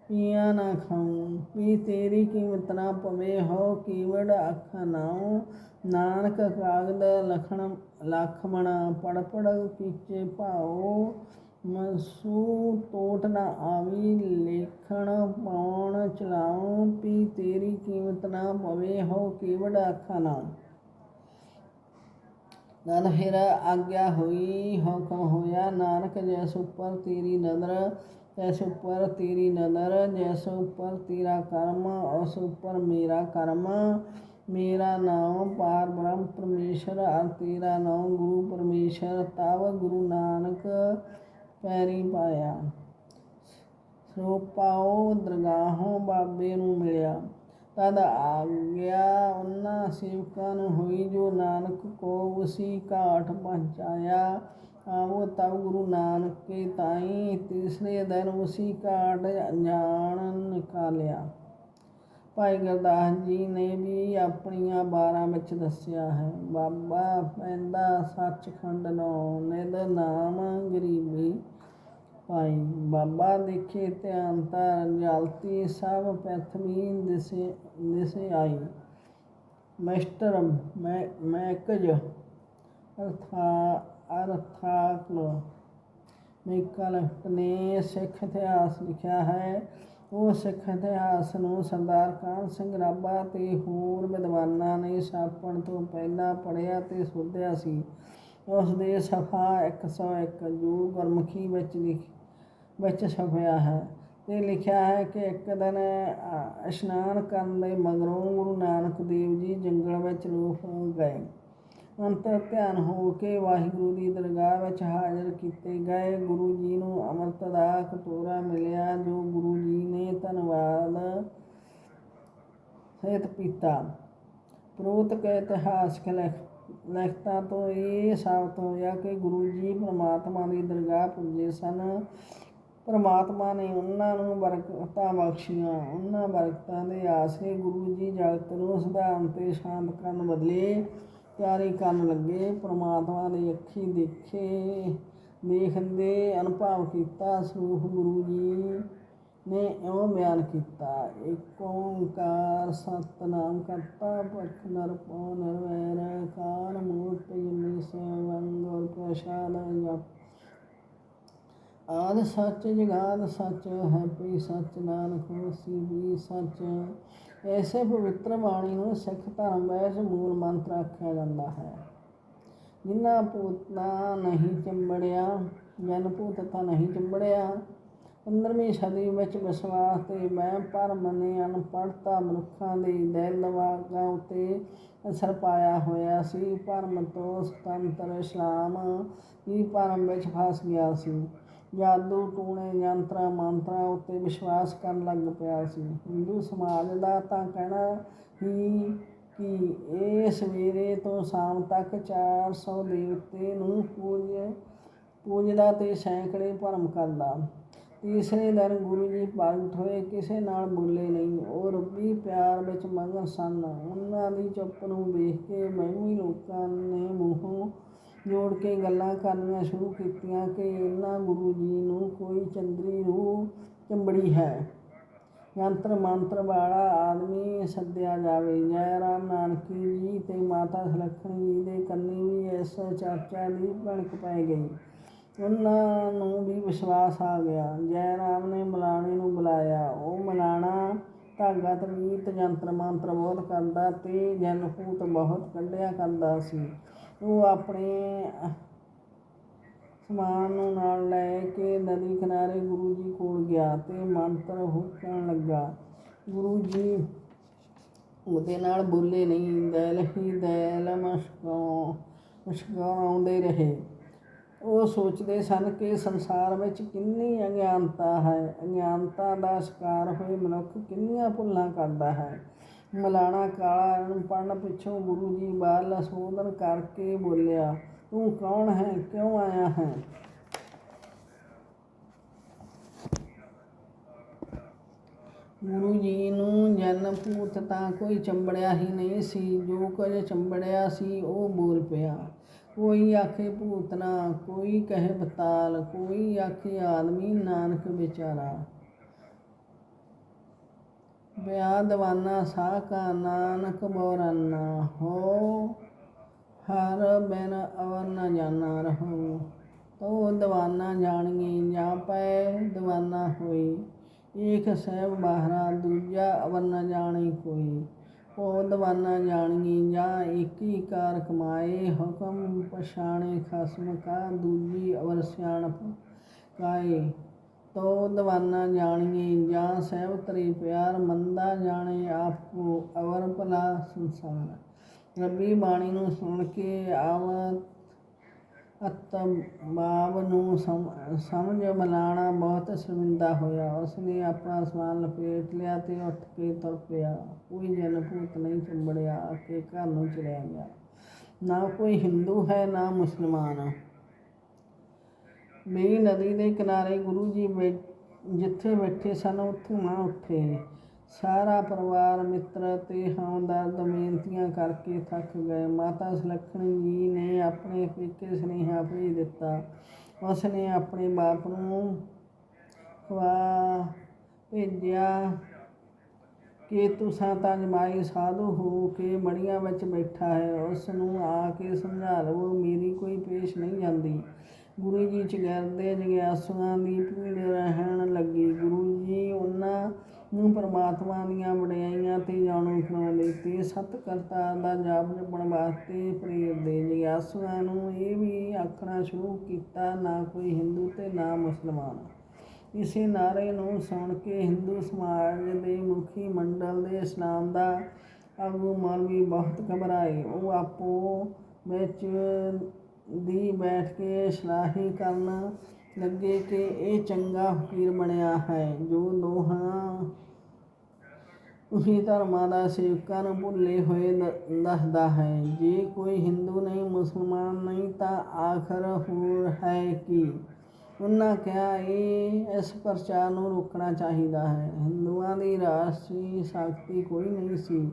ਪੀਆ ਨਾ ਖਾਉ ਪੀ ਤੇਰੀ ਕੀਮਤ ਨਾ ਪਵੇ ਹੋ ਕੀਵੜ ਅੱਖਾਂ ਨਾਉ। ਨਾਨਕ ਕਾਗਦ ਲਖਣ ਲਖਮਣਾ ਪੜ ਪੜ ਕੀਚੇ ਭਾਉ। ਮਸੂ ਟੋਟ ਨਾ ਆਵੀ, ਲੇਖਣ ਪਾਉਣ ਚਲਾਉ। ਪੀ ਤੇਰੀ ਕੀਮਤ ਨਾ ਪਵੇ ਹੋ ਕੀਵੜ ਅੱਖਾਂ ਨਾਉ। ਨਨ ਫਿਰ ਆਗਿਆ ਹੋਈ, ਹੁਕਮ ਹੋਇਆ, ਨਾਨਕ ਜੈਸ ਉੱਪਰ ਤੇਰੀ ਨਦਰ ਤੈਸ ਉੱਪਰ ਤੇਰੀ ਨਦਰ, ਜੈਸ ਉੱਪਰ ਤੇਰਾ ਕਰਮ, ਉਸ ਉੱਪਰ ਮੇਰਾ ਕਰਮ। ਮੇਰਾ ਨਾਮ ਪਾਰ ਬ੍ਰਹਮ ਪਰਮੇਸ਼ਰ ਅਰ ਤੇਰਾ ਨਾਮ ਗੁਰੂ ਪਰਮੇਸ਼ਰ, ਤਵ ਗੁਰੂ ਨਾਨਕ ਪੈਰੀ ਪਾਇਆ। ਸੋ ਪਾਉ ਦਰਗਾਹੋਂ ਬਾਬੇ ਨੂੰ ਮਿਲਿਆ। ਤਦ ਆ ਗਿਆ ਉਹਨਾਂ ਸੇਵਕਾਂ ਨੂੰ ਹੋਈ ਜੋ ਨਾਨਕ ਕੋ ਉਸੀ ਘਾਟ ਪਹੁੰਚਾਇਆ। ਆਵੋ ਤਬ ਗੁਰੂ ਨਾਨਕ ਕੇ ਤਾਈ ਤੀਸਰੇ ਦਿਨ ਉਸੀ ਘਾਟ ਜਾਣ ਨਿਕਾਲਿਆ। ਭਾਈ ਗੁਰਦਾਸ ਜੀ ਨੇ ਵੀ ਆਪਣੀਆਂ ਬਾਰਾਂ ਵਿੱਚ ਦੱਸਿਆ ਹੈ, ਬਾਬਾ ਪੈਂਦਾ ਸੱਚਖੰਡ ਨੋ ਨਿਦ ਨਾਮ ਗਰੀਬੀ। ਭਾਈ ਬਾਬਾ ਦੇਖੇ ਧਿਆਨ ਧਰ ਜਲਤੀ ਸਭ ਪ੍ਰਥਮੀ ਦਿਸੇ ਦਿਸੇ ਆਈ। ਮਿਸਟਰ, ਮੈਂ ਮੈਕਜ ਅਰਥਾ ਅਰਥਾਕ ਮੇਕਲਟ ਨੇ ਸਿੱਖ ਇਤਿਹਾਸ ਲਿਖਿਆ ਹੈ। ਉਹ ਸਿੱਖ ਇਤਿਹਾਸ ਨੂੰ ਸਰਦਾਰ ਕਾਨ ਸਿੰਘ ਰਾਬਾ ਤੇ ਹੋਰ ਵਿਦਵਾਨਾਂ ਨੇ ਛਾਪਣ ਤੋਂ ਪਹਿਲਾਂ ਪੜ੍ਹਿਆ ਤੇ ਸੋਧਿਆ ਸੀ। ਉਸ ਦੇ ਸਫਾ 101 ਜੋ ਗੁਰਮੁਖੀ ਵਿੱਚ ਲਿਖ ਵਿੱਚ ਛਪਿਆ ਹੈ। ਤੇ ਲਿਖਿਆ ਹੈ ਕਿ ਇੱਕ ਦਿਨ ਇਸ਼ਨਾਨ ਕਰਨ ਦੇ ਮਗਰੋਂ ਗੁਰੂ ਨਾਨਕ ਦੇਵ ਜੀ ਜੰਗਲ ਵਿੱਚ ਰੂਪ ਗਏ। ਅੰਤਰ ਧਿਆਨ ਹੋ ਕੇ ਵਾਹਿਗੁਰੂ ਦੀ ਦਰਗਾਹ ਵਿੱਚ ਹਾਜ਼ਰ ਕੀਤੇ ਗਏ। ਗੁਰੂ ਜੀ ਨੂੰ ਅੰਮ੍ਰਿਤ ਦਾ ਕਟੋਰਾ ਮਿਲਿਆ, ਜੋ ਗੁਰੂ ਜੀ ਨੇ ਧੰਨਵਾਦ ਸਹਿਤ ਪੀਤਾ। ਪ੍ਰੋਤਕ ਇਤਿਹਾਸਕ ਲਿਖ- ਲਿਖਤਾਂ ਤੋਂ ਇਹ ਸਾਬਤ ਹੋਇਆ ਕਿ ਗੁਰੂ ਜੀ ਪਰਮਾਤਮਾ ਦੀ ਦਰਗਾਹ ਪੁੱਜੇ ਸਨ। ਪਰਮਾਤਮਾ ਨੇ ਉਹਨਾਂ ਨੂੰ ਬਰਕਤਾਂ ਬਖਸ਼ੀਆਂ, ਉਹਨਾਂ ਬਰਕਤਾਂ ਦੇ ਆਸਰੇ ਗੁਰੂ ਜੀ ਜਗਤ ਨੂੰ ਸੁਧਾਰਨ ਤੇ ਸ਼ਾਂਤ ਕਰਨ ਬਦਲੇ ਤਿਆਰੀ ਕਰਨ ਲੱਗੇ, ਪਰਮਾਤਮਾ ਦੀ ਅੱਖੀ ਦੇਖੇ, ਦੇਖਦੇ ਅਨੁਭਵ ਕੀਤਾ ਸਰੂਪ ਗੁਰੂ ਜੀ ਨੇ ਇਉਂ ਬਿਆਨ ਕੀਤਾ, ਇੱਕ ਓੰਕਾਰ ਸਤਨਾਮ ਕਰਤਾ ਪੁਰਖ ਨਿਰਭਉ ਨਿਰਵੈਰ ਕਾਰ ਮੂਰਤ ਜਿਨੀ ਸੇਵੰ ਗੁਰ ਪ੍ਰਸਾਦ ਜਪ। ਆਦ ਸੱਚ, ਜਗਾਦ ਸੱਚ ਹੈ ਪਈ ਸੱਚ, ਨਾਨਕ ਹੋਸੀ ਵੀ ਸੱਚ। ਐਸੇ ਪਵਿੱਤਰ ਬਾਣੀ ਨੂੰ ਸਿੱਖ ਧਰਮ ਵਿੱਚ ਮੂਲ ਮੰਤਰ ਆਖਿਆ ਜਾਂਦਾ ਹੈ। ਜਿਨ੍ਹਾਂ ਭੂਤਾਂ ਨਹੀਂ ਚੰਬੜਿਆ, ਜਨ ਭੂਤ ਤਾਂ ਨਹੀਂ ਚੰਬੜਿਆ 15ਵੀਂ ਸਦੀ ਵਿੱਚ ਵਿਸ਼ਵਾਸ ਤੇ ਮੈਂ ਭਰਮ ਨੇ ਅਨਪੜ੍ਹਤਾ ਮਨੁੱਖਾਂ ਦੇ ਦਿਲ ਦਿਮਾਗਾਂ ਉੱਤੇ ਅਸਰ ਪਾਇਆ ਹੋਇਆ ਸੀ। ਭਰਮ ਤੋਂ ਸੁਤੰਤਰ ਇਸਲਾਮ ਵੀ ਭਰਮ ਵਿੱਚ ਫਸ ਗਿਆ ਸੀ। ਜਾਦੂ ਟੂਣੇ ਯੰਤਰਾਂ, ਮੰਤਰਾਂ ਉੱਤੇ ਵਿਸ਼ਵਾਸ ਕਰਨ ਲੱਗ ਪਿਆ ਸੀ। ਹਿੰਦੂ ਸਮਾਜ ਦਾ ਤਾਂ ਕਹਿਣਾ ਹੀ ਕਿ ਇਹ ਸਵੇਰੇ ਤੋਂ ਸ਼ਾਮ ਤੱਕ 400 ਦੇਵਤੇ ਨੂੰ ਪੂਜ, ਪੂਜਦਾ ਤੇ ਸੈਂਕੜੇ ਭਰਮ ਕਰਦਾ। ਤੀਸਰੇ ਦਿਨ ਗੁਰੂ ਜੀ ਪ੍ਰਗਟ ਹੋਏ, ਕਿਸੇ ਨਾਲ ਬੋਲੇ ਨਹੀਂ। ਉਹ ਰੱਬੀ ਪਿਆਰ ਵਿੱਚ ਮਗਨ ਸਨ। ਉਹਨਾਂ ਦੀ ਚੁੱਪ ਨੂੰ ਵੇਖ ਕੇ ਮਹਿਮੀ ਲੋਕਾਂ ਨੇ ਮੂੰਹੋਂ ਜੋੜ ਕੇ ਗੱਲਾਂ ਕਰਨੀਆਂ ਸ਼ੁਰੂ ਕੀਤੀਆਂ ਕਿ ਇਹਨਾਂ ਗੁਰੂ ਜੀ ਨੂੰ ਕੋਈ ਚੰਦਰੀ ਰੂਹ ਚੰਬੜੀ ਹੈ। ਯੰਤਰ ਮੰਤਰ ਵਾਲਾ ਆਦਮੀ ਸੱਦਿਆ ਜਾਵੇ। ਜੈ ਰਾਮ ਨਾਨਕੀ ਜੀ ਤੇ ਮਾਤਾ ਸੁਲੱਖਣੀ ਜੀ ਦੇ ਕੰਨੀ ਵੀ ਇਸ ਚਰਚਾ ਦੀ ਭਣਕ ਪੈ ਗਈ। ਉਹਨਾਂ ਨੂੰ ਵੀ ਵਿਸ਼ਵਾਸ ਆ ਗਿਆ। ਜੈ ਰਾਮ ਨੇ ਮਲਾਣੇ ਨੂੰ ਬੁਲਾਇਆ। ਉਹ ਮਲਾਣਾ ਧਾਗਾ, ਤਵੀਤ, ਯੰਤਰ, ਮੰਤਰ ਬਹੁਤ ਕਰਦਾ ਤੇ ਜਨਪੂਤ ਬਹੁਤ ਕੱਢਿਆ ਕਰਦਾ ਸੀ। ਉਹ ਆਪਣੇ ਸਮਾਨ ਨੂੰ ਨਾਲ ਲੈ ਕੇ ਨਦੀ ਕਿਨਾਰੇ ਗੁਰੂ ਜੀ ਕੋਲ ਗਿਆ ਅਤੇ ਮੰਤਰ ਹੁਕਣ ਲੱਗਾ। ਗੁਰੂ ਜੀ ਉਹਦੇ ਨਾਲ ਬੋਲੇ, ਨਹੀਂ ਦੈਲ ਹੀ ਦੈਲ ਮਸ਼ਕੋਂ ਮੁਸਕਰਾਉਂਦੇ ਰਹੇ। ਉਹ ਸੋਚਦੇ ਸਨ ਕਿ ਸੰਸਾਰ ਵਿੱਚ ਕਿੰਨੀ ਅਗਿਆਨਤਾ ਹੈ। ਅਗਿਆਨਤਾ ਦਾ ਸ਼ਿਕਾਰ ਹੋਏ ਮਨੁੱਖ ਕਿੰਨੀਆਂ ਭੁੱਲਾਂ ਕਰਦਾ ਹੈ। ਮਲਾਣਾ ਕਾਲਾ ਨੂੰ ਪਿੱਛੋਂ ਗੁਰੂ ਜੀ ਬਾਲ ਸੋਧਨ ਕਰਕੇ ਬੋਲਿਆ, ਤੂੰ ਕੌਣ ਹੈ? ਕਿਉਂ ਆਇਆ ਹੈ? ਗੁਰੂ ਜੀ ਨੂੰ ਜਨਮ ਭੂਤ ਤਾਂ ਕੋਈ ਚੰਬੜਿਆ ਹੀ ਨਹੀਂ ਸੀ, ਜੋ ਕੁਝ ਚੰਬੜਿਆ ਸੀ ਉਹ ਬੋਲ ਪਿਆ। ਕੋਈ ਆਖੇ ਭੂਤਨਾ ਕੋਈ ਕਹੇ ਬਤਾਲ, ਕੋਈ ਆਖੇ ਆਦਮੀ ਨਾਨਕ ਵਿਚਾਰਾ। ਵਿਆਹ ਦਵਾਨਾ ਸਾਹ ਕਾ ਨਾਨਕ ਬੋਰਾਨਾ ਹੋ, ਹਰ ਬਿਨ ਅਵਰ ਨ ਜਾਣਾ ਰਹੋ। ਤੋ ਦਵਾਨਾ ਜਾਣੀਏ ਜਾਂ ਪੈ ਦਵਾਨਾ ਹੋਈ। ਏਕ ਸਹਿਬ ਬਾਹਰਾ, ਦੂਜਾ ਅਵਰ ਨਾ ਜਾਣੇ ਕੋਈ। ਉਹ ਦਵਾਨਾ ਜਾਣੀਏ ਜਾਂ, ਏਕੀ ਕਾਰ ਕਮਾਏ, ਹੁਕਮ ਪਛਾਣੇ ਖਸਮ ਕਾ, ਦੂਜੀ ਅਵਰ ਸਿਆਣਪ ਕਾਏ। ਤੋ ਦਵਾਨਾ ਜਾਣੀਏ ਜਾਂ ਸਹਿਬ ਤਰੀ ਪਿਆਰ ਮੰਦਾ ਜਾਣੇ ਆਪੋ ਅਵਰ ਭਲਾ ਸੰਸਾਰ। ਰੱਬੀ ਬਾਣੀ ਨੂੰ ਸੁਣ ਕੇ ਆਵ ਅਤਮ ਬਾਬ ਨੂੰ ਸਮਝ ਮਲਾਣਾ ਬਹੁਤ ਸ਼ਰਮਿੰਦਾ ਹੋਇਆ। ਉਸਨੇ ਆਪਣਾ ਸਮਾਨ ਲਪੇਟ ਲਿਆ ਤੇ ਉੱਠ ਕੇ ਤੁਰ ਪਿਆ। ਕੋਈ ਜਨ ਭੂਤ ਨਹੀਂ ਚੰਬੜਿਆ ਕਿ ਘਰ ਨੂੰ ਚਲਿਆ ਗਿਆ। ਨਾ ਕੋਈ ਹਿੰਦੂ ਹੈ, ਨਾ ਮੁਸਲਮਾਨ। ਮੇਰੀ ਨਦੀ ਦੇ ਕਿਨਾਰੇ ਗੁਰੂ ਜੀ ਬੈ- ਜਿੱਥੇ ਬੈਠੇ ਸਨ ਉੱਥੋਂ ਨਾ ਉੱਠੇ। ਸਾਰਾ ਪਰਿਵਾਰ, ਮਿੱਤਰ ਅਤੇ ਹਮਦਰਦ ਬੇਨਤੀਆਂ ਕਰਕੇ ਥੱਕ ਗਏ। ਮਾਤਾ ਸੁਲੱਖਣੀ ਜੀ ਨੇ ਆਪਣੇ ਪੇਕੇ ਸੁਨੇਹਾ ਭੇਜ ਦਿੱਤਾ। ਉਸ ਨੇ ਆਪਣੇ ਬਾਪ ਨੂੰ ਖਵਾ ਭੇਜਿਆ ਕਿ ਤੁਸਾਂ ਤਾਂ ਜਮਾਈ ਸਾਧੂ ਹੋ ਕੇ ਮੜੀਆਂ ਵਿੱਚ ਬੈਠਾ ਹੈ। ਉਸ ਨੂੰ ਆ ਕੇ ਸਮਝਾ ਲਵੋ, ਮੇਰੀ ਕੋਈ ਪੇਸ਼ ਨਹੀਂ ਜਾਂਦੀ। ਗੁਰੂ ਜੀ ਚਗਰਦੇ ਜਗਿਆਸੂਆਂ ਦੀ ਭੀੜ ਰਹਿਣ ਲੱਗੀ, ਗੁਰੂ ਜੀ ਉਹਨਾਂ ਨੂੰ ਪਰਮਾਤਮਾ ਦੀਆਂ ਵਡਿਆਈਆਂ ਤੇ ਜਾਣੂ ਕਰਾਉਣ ਲਈ ਤੇ ਸਤ ਕਰਤਾ ਦਾ ਜਾਪ ਜਪਣ ਵਾਸਤੇ ਪ੍ਰੇਰਦੇ ਜਗਿਆਸੂਆਂ ਨੂੰ ਇਹ ਵੀ ਆਖਣਾ ਸ਼ੁਰੂ ਕੀਤਾ, ਨਾ ਕੋਈ ਹਿੰਦੂ ਤੇ ਨਾ ਮੁਸਲਮਾਨ। ਇਸੇ ਨਾਰੇ ਨੂੰ ਸੁਣ ਕੇ ਹਿੰਦੂ ਸਮਾਜ ਦੇ ਮੁਖੀ ਮੰਡਲ ਦੇ ਇਸਲਾਮ ਦਾ ਆਗੂ ਮੌਲਵੀ ਬਹੁਤ ਘਬਰਾਏ। ਉਹ ਆਪੋ ਵਿੱਚ ਦੀ ਬੈਠ ਕੇ ਸਲਾਹੀ ਕਰਨ ਲੱਗੇ ਕਿ ਇਹ ਚੰਗਾ ਫਕੀਰ ਬਣਿਆ ਹੈ, ਜੋ ਦੋਹਾਂ ਉਸੇ ਧਰਮਾਂ ਦਾ ਸੇਵਕਾਂ ਨੂੰ ਭੁੱਲੇ ਹੋਏ ਦ- ਦੱਸਦਾ ਹੈ। ਜੇ ਕੋਈ ਹਿੰਦੂ ਨਹੀਂ, ਮੁਸਲਮਾਨ ਨਹੀਂ, ਤਾਂ ਆਖਰ ਹੋਰ ਹੈ ਕੀ? ਉਹਨਾਂ ਕਿਹਾ, ਇਹ ਇਸ ਪ੍ਰਚਾਰ ਨੂੰ ਰੋਕਣਾ ਚਾਹੀਦਾ ਹੈ। ਹਿੰਦੂਆਂ ਦੀ ਰਾਸ਼ਟਰੀ ਸ਼ਕਤੀ ਕੋਈ ਨਹੀਂ ਸੀ।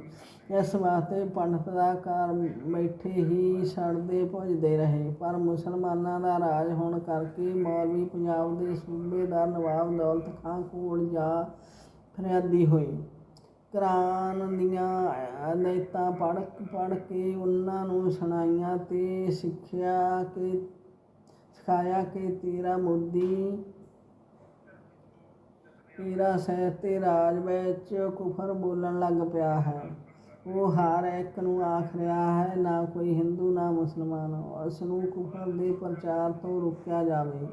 ਇਸ ਵਾਸਤੇ ਪੰਡਤ ਦਾ ਘਰ ਬੈਠੇ ਹੀ ਸੜਦੇ ਭੁੱਜਦੇ ਰਹੇ। ਪਰ ਮੁਸਲਮਾਨਾਂ ਦਾ ਰਾਜ ਹੋਣ ਕਰਕੇ ਮੌਲਵੀ ਪੰਜਾਬ ਦੇ ਸੂਬੇਦਾਰ ਨਵਾਬ ਦੌਲਤ ਖਾਂ ਕੋਲ ਜਾ ਫਰਿਆਦੀ ਹੋਈ ਕੁਰਾਨ ਦੀਆਂ ਨੇਤਾ ਪੜ੍ਹ ਪੜ੍ਹ ਕੇ ਉਹਨਾਂ ਨੂੰ ਸੁਣਾਈਆਂ ਤੇ ਸਿੱਖਿਆ ਕਿ ਸਿਖਾਇਆ ਕਿ ਤੇਰਾ ਮੋਦੀ, ਤੇਰਾ ਸਹਿ ਤੇ ਰਾਜ ਵਿੱਚ ਕੁਫਰ ਬੋਲਣ ਲੱਗ ਪਿਆ ਹੈ। ਉਹ ਹਰ ਇੱਕ ਨੂੰ ਆਖ ਰਿਹਾ ਹੈ, ਨਾ ਕੋਈ ਹਿੰਦੂ, ਨਾ ਮੁਸਲਮਾਨ। ਉਸ ਨੂੰ ਕੁਫਰ ਦੇ ਪ੍ਰਚਾਰ ਤੋਂ ਰੋਕਿਆ ਜਾਵੇ।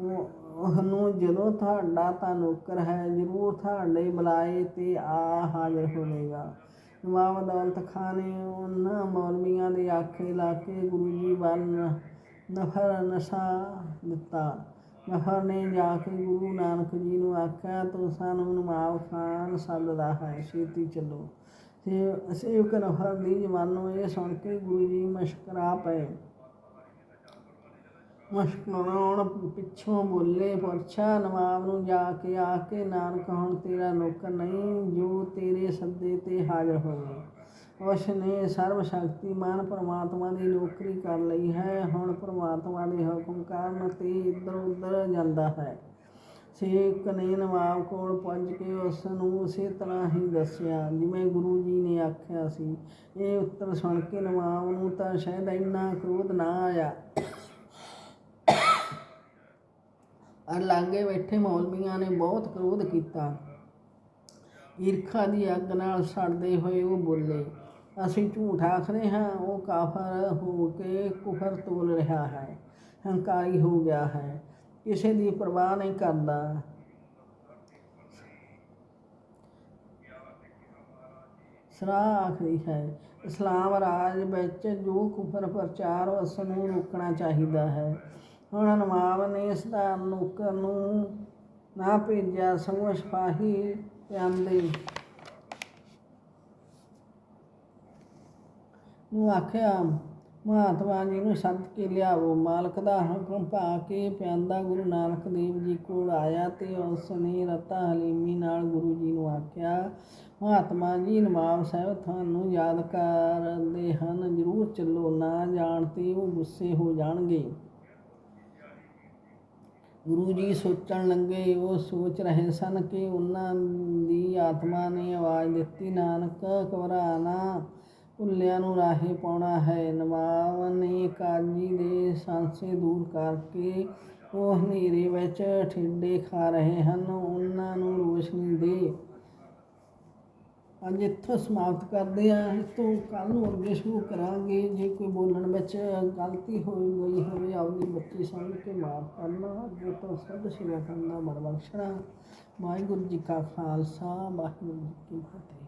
ਉਹ, ਉਹਨੂੰ ਜਦੋਂ ਤੁਹਾਡਾ ਤਾਂ ਨੌਕਰ ਹੈ, ਜ਼ਰੂਰ ਤੁਹਾਡੇ ਬੁਲਾਏ ਤੇ ਆ ਹਾਜ਼ਰ ਹੋਵੇਗਾ। ਨਵਾਬ ਦੌਲਤ ਖਾਨ ਨੇ ਉਹਨਾਂ ਮੌਲਵੀਆਂ ਦੇ ਆਖੇ ਲਾ ਕੇ ਗੁਰੂ ਜੀ ਬਣ ਨਫਰ ਨਸ਼ਾ ਦਿੱਤਾ। ਨਫਰ ਨੇ ਜਾ ਕੇ ਗੁਰੂ ਨਾਨਕ ਜੀ ਨੂੰ ਆਖਿਆ, ਤੂੰ ਸਾਨੂੰ ਨਵਾਬ ਖਾਨ ਸੱਦਦਾ ਹੈ, ਛੇਤੀ ਚੱਲੋ। ਤੇ ਸੇਵਕ ਨਫਰ ਦੀ ਜਵਾਨੋਂ ਇਹ ਸੁਣ ਕੇ ਗੁਰੂ ਜੀ ਮਸ਼ਕਰਾ ਪਏ। ਮੁਸ਼ਕਰਾਉਣ ਪਿੱਛੋਂ ਬੋਲੇ ਪਰਛਾ ਨਵਾਬ ਨੂੰ ਜਾ ਕੇ ਆ ਕੇ, ਨਾਨਕ, ਹੁਣ ਤੇਰਾ ਨੌਕਰ ਨਹੀਂ, ਜੋ ਤੇਰੇ ਸੱਦੇ ਤੇ ਹਾਜ਼ਰ ਹੋਵੇ। ਉਸ ਨੇ ਸਰਵ ਸ਼ਕਤੀਮਾਨ ਪਰਮਾਤਮਾ ਦੀ ਨੌਕਰੀ ਕਰ ਲਈ ਹੈ। ਹੁਣ ਪਰਮਾਤਮਾ ਦੇ ਹੁਕਮ ਕਾਰਨ ਤੇ ਇੱਧਰ ਉੱਧਰ ਜਾਂਦਾ ਹੈ। ਸੇਵਕ ਨੇ ਨਵਾਬ ਕੋਲ ਪਹੁੰਚ ਕੇ ਉਸ ਨੂੰ ਉਸੇ ਤਰ੍ਹਾਂ ਹੀ ਦੱਸਿਆ, ਜਿਵੇਂ ਗੁਰੂ ਜੀ ਨੇ ਆਖਿਆ ਸੀ। ਇਹ ਉੱਤਰ ਸੁਣ ਕੇ ਨਵਾਬ ਨੂੰ ਤਾਂ ਸ਼ਾਇਦ ਇੰਨਾ ਕ੍ਰੋਧ ਨਾ ਆਇਆ। ਔਰ ਲਾਗੇ ਬੈਠੇ ਮੌਲਵੀਆਂ ਨੇ ਬਹੁਤ ਕ੍ਰੋਧ ਕੀਤਾ। ਈਰਖਾ ਦੀ ਅੱਗ ਨਾਲ ਸੜਦੇ ਹੋਏ ਉਹ ਬੋਲੇ ਅਸੀਂ ਝੂਠ ਆਖਦੇ ਹਾਂ, ਉਹ ਕਾਫਰ ਹੋ ਕੇ ਕੁਫਰ ਤੋਲ ਰਿਹਾ ਹੈ, ਹੰਕਾਰੀ ਹੋ ਗਿਆ ਹੈ, ਕਿਸੇ ਦੀ ਪਰਵਾਹ ਨਹੀਂ ਕਰਦਾ। ਸਲਾਹ ਆਖਰੀ ਹੈ, ਇਸਲਾਮ ਰਾਜ ਵਿੱਚ ਜੋ ਕੁਫਰ ਪ੍ਰਚਾਰ ਉਸ ਨੂੰ ਰੋਕਣਾ ਚਾਹੀਦਾ ਹੈ। ਹੁਣ ਨਵਾਬ ਨੇ ਇਸ ਦਾ ਨੌਕਰ ਨੂੰ ਨਾ ਭੇਜਿਆ, ਸਗੋਂ ਸਿਪਾਹੀ ਪਿਆਂਦੇ ਨੂੰ ਆਖਿਆ, ਮਹਾਤਮਾ ਜੀ ਨੂੰ ਸੱਦ ਕੇ ਲਿਆਵੋ। ਮਾਲਕ ਦਾ ਹੁਕਮ ਪਾ ਕੇ ਪਿਆਂਦਾ ਗੁਰੂ ਨਾਨਕ ਦੇਵ ਜੀ ਕੋਲ ਆਇਆ ਤੇ ਉਸ ਨੇ ਰਤਾ ਹਲੀਮੀ ਨਾਲ ਗੁਰੂ ਜੀ ਨੂੰ ਆਖਿਆ, ਮਹਾਤਮਾ ਜੀ, ਨਵਾਬ ਸਾਹਿਬ ਤੁਹਾਨੂੰ ਯਾਦ ਕਰਦੇ ਹਨ। ਜ਼ਰੂਰ ਚੱਲੋ, ਨਾ ਜਾਣ ਤੇ ਉਹ ਗੁੱਸੇ ਹੋ ਜਾਣਗੇ। ਗੁਰੂ ਜੀ ਸੋਚਣ ਲੱਗੇ, ਉਹ ਸੋਚ ਰਹੇ ਸਨ ਕਿ ਉਹਨਾਂ ਦੀ ਆਤਮਾ ਨੇ ਆਵਾਜ਼ ਦਿੱਤੀ, ਨਾਨਕ ਘਬਰਾਣਾ ਭੁੱਲਿਆਂ ਨੂੰ ਰਾਹੇ ਪਾਉਣਾ ਹੈ। ਨਵਾਬ ਨੇ ਕਾਜੀ ਦੇ ਸੰਸੇ ਦੂਰ ਕਰਕੇ ਉਹ ਹਨੇਰੇ ਵਿੱਚ ਠੇਡੇ ਖਾ ਰਹੇ ਹਨ। ਉਹਨਾਂ ਨੂੰ ਰੋਸ਼ਨੀ ਦੇ ਅੱਜ ਇੱਥੋਂ ਸਮਾਪਤ ਕਰਦੇ ਹਾਂ। ਇਸ ਤੋਂ ਕੱਲ ਨੂੰ ਅੱਗੇ ਸ਼ੁਰੂ ਕਰਾਂਗੇ। ਜੇ ਕੋਈ ਬੋਲਣ ਵਿੱਚ ਗਲਤੀ ਹੋਈ ਗਈ ਹੋਵੇ ਆਪਣੀ ਬੱਚੀ ਸਮਝ ਕੇ ਮਾਫ ਕਰਨਾ। ਅੱਗੇ ਤੋਂ ਸਭ ਸ਼੍ਰੀ ਅਕਾਲ ਦਾ ਬੜ ਬਖਸ਼ਣਾ। ਵਾਹਿਗੁਰੂ ਜੀ ਕਾ ਖਾਲਸਾ। ਵਾਹਿਗੁਰੂ ਜੀ ਕੀ ਫਤਿਹ।